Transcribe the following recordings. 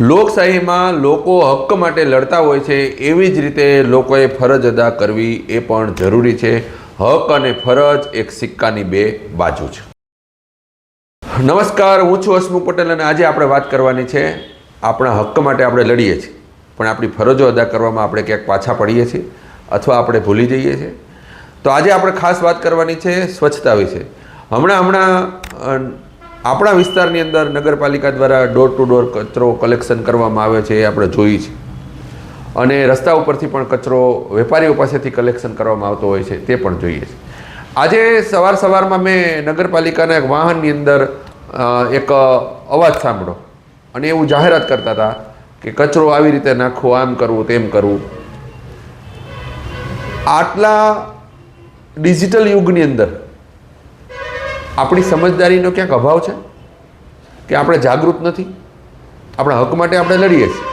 લોકશાહીમાં લોકો હક્ક માટે લડતા હોય છે, એવી જ રીતે લોકોએ ફરજ અદા કરવી એ પણ જરૂરી છે. હક અને ફરજ એક સિક્કાની બે બાજુ છે. નમસ્કાર, હું છું હસમુખ પટેલ અને આજે આપણે વાત કરવાની છે આપણા હક્ક માટે આપણે લડીએ છીએ. પણ આપણી ફરજો અદા કરવામાં આપણે ક્યાંક પાછા પડીએ છીએ અથવા આપણે ભૂલી જઈએ છીએ. તો આજે આપણે ખાસ વાત કરવાની છે સ્વચ્છતા વિશે. હમણાં હમણાં આપણા વિસ્તારની અંદર નગરપાલિકા દ્વારા ડોર ટુ ડોર કચરો કલેક્શન કરવામાં આવે છે એ આપણે જોઈએ છીએ અને રસ્તા ઉપરથી પણ કચરો વેપારીઓ પાસેથી કલેક્શન કરવામાં આવતો હોય છે, તે પણ જોઈએ છે. આજે સવાર સવારમાં મેં નગરપાલિકાના એક વાહનની અંદર એક અવાજ સાંભળો અને એવું જાહેરાત કરતા હતા કે કચરો આવી રીતે નાખવો આમ કરવું, તેમ કરવું. આટલા ડિજિટલ યુગની અંદર આપણી સમજદારીનો ક્યાંક અભાવ છે? કે આપણે જાગૃત નથી? આપણા હક માટે આપણે લડીએ છીએ.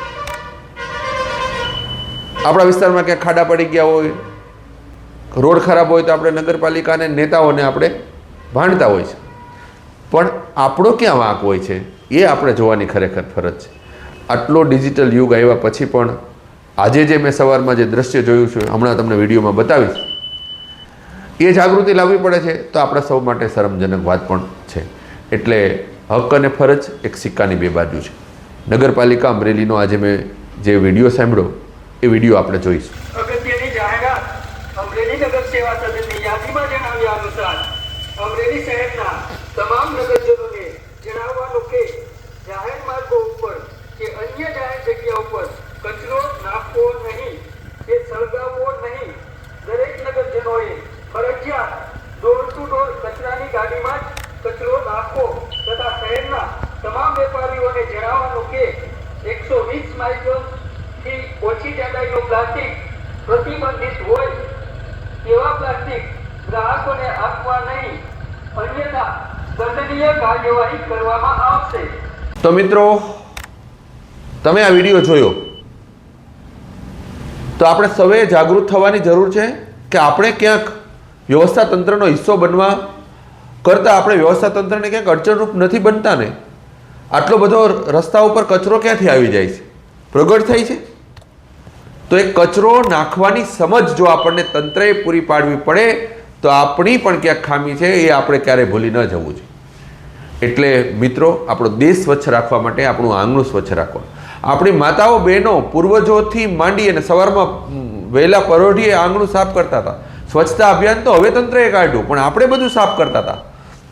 આપણા વિસ્તારમાં ક્યાંક ખાડા પડી ગયા હોય, રોડ ખરાબ હોય તો આપણે નગરપાલિકાને, નેતાઓને આપણે ભાંડતા હોય છે. પણ આપણો ક્યાં વાંક હોય છે? એ આપણે જોવાની ખરેખર ફરજ છે. આટલો ડિજિટલ યુગ આવ્યા પછી પણ આજે જે મેં સવારમાં જે દ્રશ્ય જોયું છે, હમણાં તમને વિડીયોમાં બતાવીશ. એ જાગૃતિ લાવવી પડે છે, તો આપણા સૌ માટે શરમજનક વાત પણ છે. એટલે હક અને ફરજ એક સિક્કાની બે બાજુ છે. નગરપાલિકા અમરેલીનો આજે મેં જે વીડિયો સાંભળ્યો, એ વીડિયો આપણે જોઈશું. કચરો નાખવો નહીં કે સળગાવવો નહીં દરેક નગરજનોએ ફરજિયાત ડોર ટુ ડોર કચરાની ગાડીમાં જ કચરો નાખવો તથા શહેરના તમામ વેપારીઓને જણાવવાનું કે એકસો વીસ માઇક્રોનથી ઓછી જાડાઈનું પ્લાસ્ટિક પ્રતિબંધિત હોય તેવા પ્લાસ્ટિક ગ્રાહકોને આપવા નહીં, અન્યથા દંડનીય કાર્યવાહી કરવામાં આવશે. તો મિત્રો, તમે આ વીડિયો જોયો. તો આપણે સૌએ જાગૃત થવાની જરૂર છે કે આપણે ક્યાંક વ્યવસ્થા તંત્રનો હિસ્સો બનવા કરતાં આપણે વ્યવસ્થા તંત્રને ક્યાંક અડચણરૂપ નથી બનતા ને આટલો બધો રસ્તા ઉપર કચરો ક્યાંથી આવી જાય છે? પ્રગટ થાય છે? તો એ કચરો નાખવાની સમજ જો આપણને તંત્રએ પૂરી પાડવી પડે, તો આપણી પણ ક્યાંક ખામી છે, એ આપણે ક્યારેય ભૂલી ન જવું જોઈએ. એટલે મિત્રો, આપણો દેશ સ્વચ્છ રાખવા માટે આપણું આંગણું સ્વચ્છ રાખવા આપણી માતાઓ, બહેનો, પૂર્વજોથી માંડી અને સવારમાં વહેલા પરોઢીએ આંગણું સાફ કરતા હતા. સ્વચ્છતા અભિયાન તો હવે તંત્રએ કાઢ્યું, પણ આપણે બધું સાફ કરતા હતા.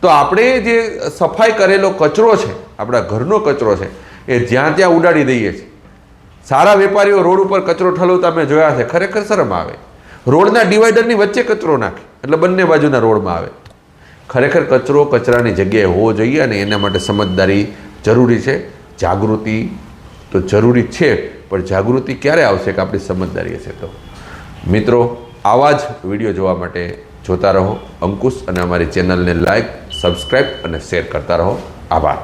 તો આપણે જે સફાઈ કરેલો કચરો છે, આપણા ઘરનો કચરો છે, એ જ્યાં ત્યાં ઉડાડી દઈએ છીએ. સારા વેપારીઓ રોડ ઉપર કચરો ઠલવતા મેં જોયા છે, ખરેખર શરમ આવે. રોડના ડિવાઈડરની વચ્ચે કચરો નાખે, એટલે બંને બાજુના રોડમાં આવે. ખરેખર કચરો કચરાની જગ્યાએ હોવો જોઈએ અને એના માટે સમજદારી જરૂરી છે. જાગૃતિ તો જરૂરી છે, પણ જાગૃતિ ક્યારે આવશે કે આપણી સમજદારી હશે તો? મિત્રો, આવા જ વીડિયો જોવા માટે જોતા રહો. અંકુશ અને અમારી ચેનલને લાઈક સબસ્ક્રાઈબ અને શેર કરતા રહો. આભાર.